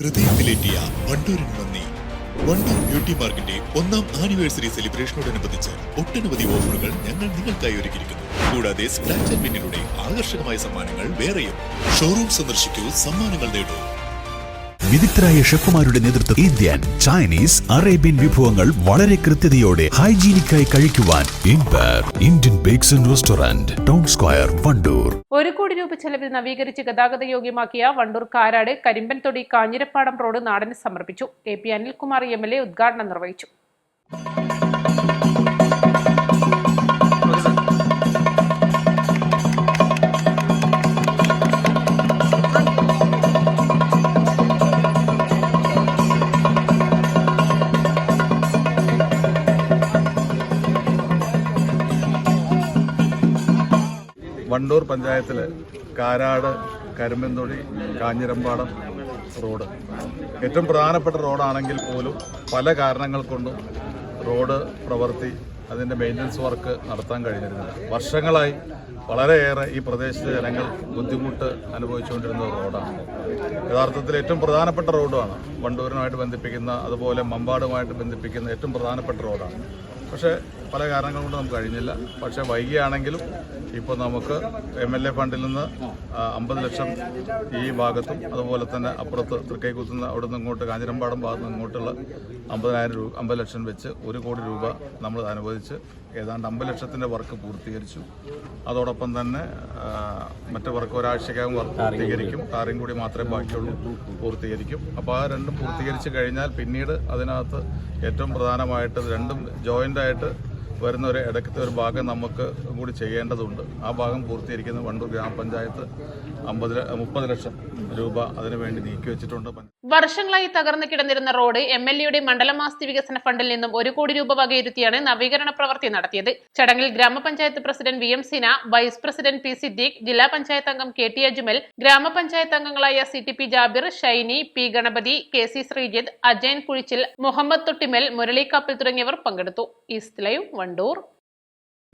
ഹൃദയത്തിലേറ്റിയ വണ്ടൂരിന് നന്ദി. വണ്ടൂർ ബ്യൂട്ടി മാർക്കിന്റെ ഒന്നാം ആനിവേഴ്സറി സെലിബ്രേഷനോടനുബന്ധിച്ച് ഒട്ടനവധി ഓഫറുകൾ ഞങ്ങൾ നിങ്ങൾക്കായി ഒരുക്കിയിരിക്കുന്നു. കൂടാതെ സ്ക്രാച്ച് ആൻഡ് ആകർഷകമായ സമ്മാനങ്ങൾ വേറെയും. ഷോറൂം സന്ദർശിക്കൂ സമ്മാനങ്ങൾ നേടൂ. വിദഗ്ധരായ ഷെഫുമാരുടെ നേതൃത്വം ഇന്ത്യൻ ചൈനീസ് അറേബ്യൻ വിഭവങ്ങൾ വളരെ കൃത്യതയോടെ ഹൈജീനിക്കായി കഴിക്കുവാൻ Indian bakes and restaurant town square Wandoor. ഒരു കോടി രൂപ ചെലവിൽ നവീകരിച്ച് ഗതാഗത യോഗ്യമാക്കിയ വണ്ടൂർ കാരാട് കരിമ്പൻതൊടി കാഞ്ഞിരപ്പാടം റോഡ് നാടിന് സമർപ്പിച്ചു. A P Anilkumar M L A ഉദ്ഘാടനം നിർവഹിച്ചു. വണ്ടൂർ പഞ്ചായത്തിൽ കാരാട് കരിമ്പൻതൊടി കാഞ്ഞിരമ്പാടം റോഡ്. ഏറ്റവും പ്രധാനപ്പെട്ട റോഡാണെങ്കിൽ പോലും പല കാരണങ്ങൾ കൊണ്ടും റോഡ് പ്രവൃത്തി അതിന്റെ മെയിന്റനൻസ് വർക്ക് നടത്താൻ കഴിഞ്ഞിരുന്നില്ല വർഷങ്ങളായി വളരെയേറെ ഈ പ്രദേശത്തെ ജനങ്ങൾ ബുദ്ധിമുട്ട് അനുഭവിച്ചുകൊണ്ടിരുന്ന റോഡാണ്. യഥാർത്ഥത്തിൽ ഏറ്റവും പ്രധാനപ്പെട്ട റോഡുമാണ്. വണ്ടൂരിനുമായിട്ട് ബന്ധിപ്പിക്കുന്ന അതുപോലെ മമ്പാടുമായിട്ട് ബന്ധിപ്പിക്കുന്ന ഏറ്റവും പ്രധാനപ്പെട്ട റോഡാണ്. പക്ഷേ പല കാരണങ്ങൾ കൊണ്ട് നമുക്ക് കഴിഞ്ഞില്ല. പക്ഷേ വൈകിയാണെങ്കിലും ഇപ്പോൾ നമുക്ക് എം എൽ എ ഫണ്ടിൽ നിന്ന് അമ്പത് ലക്ഷം ഈ ഭാഗത്തും അതുപോലെ തന്നെ അപ്പുറത്ത് തൃക്കൈക്കുത്തുന്ന അവിടെ നിന്ന് ഇങ്ങോട്ട് കാഞ്ഞിരമ്പാടം ഭാഗത്ത് നിന്ന് ഇങ്ങോട്ടുള്ള അമ്പതിനായിരം രൂപ അമ്പത് ലക്ഷം വെച്ച് ഒരു കോടി രൂപ നമ്മൾ അനുവദിച്ച് ഏതാണ്ട് അമ്പത് ലക്ഷത്തിന്റെ വർക്ക് പൂർത്തീകരിച്ചു. അതോടൊപ്പം തന്നെ മറ്റു വർക്ക് ഒരാഴ്ചക്കകം വർക്ക് പൂർത്തീകരിക്കും. കാറിയും കൂടി മാത്രമേ ബാക്കിയുള്ളൂ പൂർത്തീകരിക്കും. അപ്പോൾ ആ രണ്ടും പൂർത്തീകരിച്ച് കഴിഞ്ഞാൽ പിന്നീട് അതിനകത്ത് ഏറ്റവും പ്രധാനമായിട്ട് രണ്ടും ജോയിന്റ് ആയിട്ട് വരുന്ന ഒരു ഇടയ്ക്കത്തെ ഒരു ഭാഗം നമുക്ക് കൂടി ചെയ്യേണ്ടതുണ്ട്. ആ ഭാഗം പൂർത്തീകരിക്കുന്ന വണ്ടൂർ ഗ്രാമപഞ്ചായത്ത് അമ്പത് മുപ്പത് ലക്ഷം രൂപ അതിനുവേണ്ടി നീക്കി വെച്ചിട്ടുണ്ട് വർഷങ്ങളായി തകർന്നു കിടന്നിരുന്ന റോഡ് എം എൽ എയുടെ മണ്ഡലമാസ്തി വികസന ഫണ്ടിൽ നിന്നും ഒരു കോടി രൂപ വകയിരുത്തിയാണ് നവീകരണ പ്രവൃത്തി നടത്തിയത്. ചടങ്ങിൽ ഗ്രാമപഞ്ചായത്ത് president V M Sina vice president P Siddique ജില്ലാ പഞ്ചായത്ത് അംഗം കെ ടി അജ്മൽ ഗ്രാമപഞ്ചായത്ത് അംഗങ്ങളായ C T P Jabir Shiny P Ganapathi K C Sreejith Ajayan Kuzhichil Muhammad Thottimal Murali Kappil തുടങ്ങിയവർ പങ്കെടുത്തു. East live Wandoor.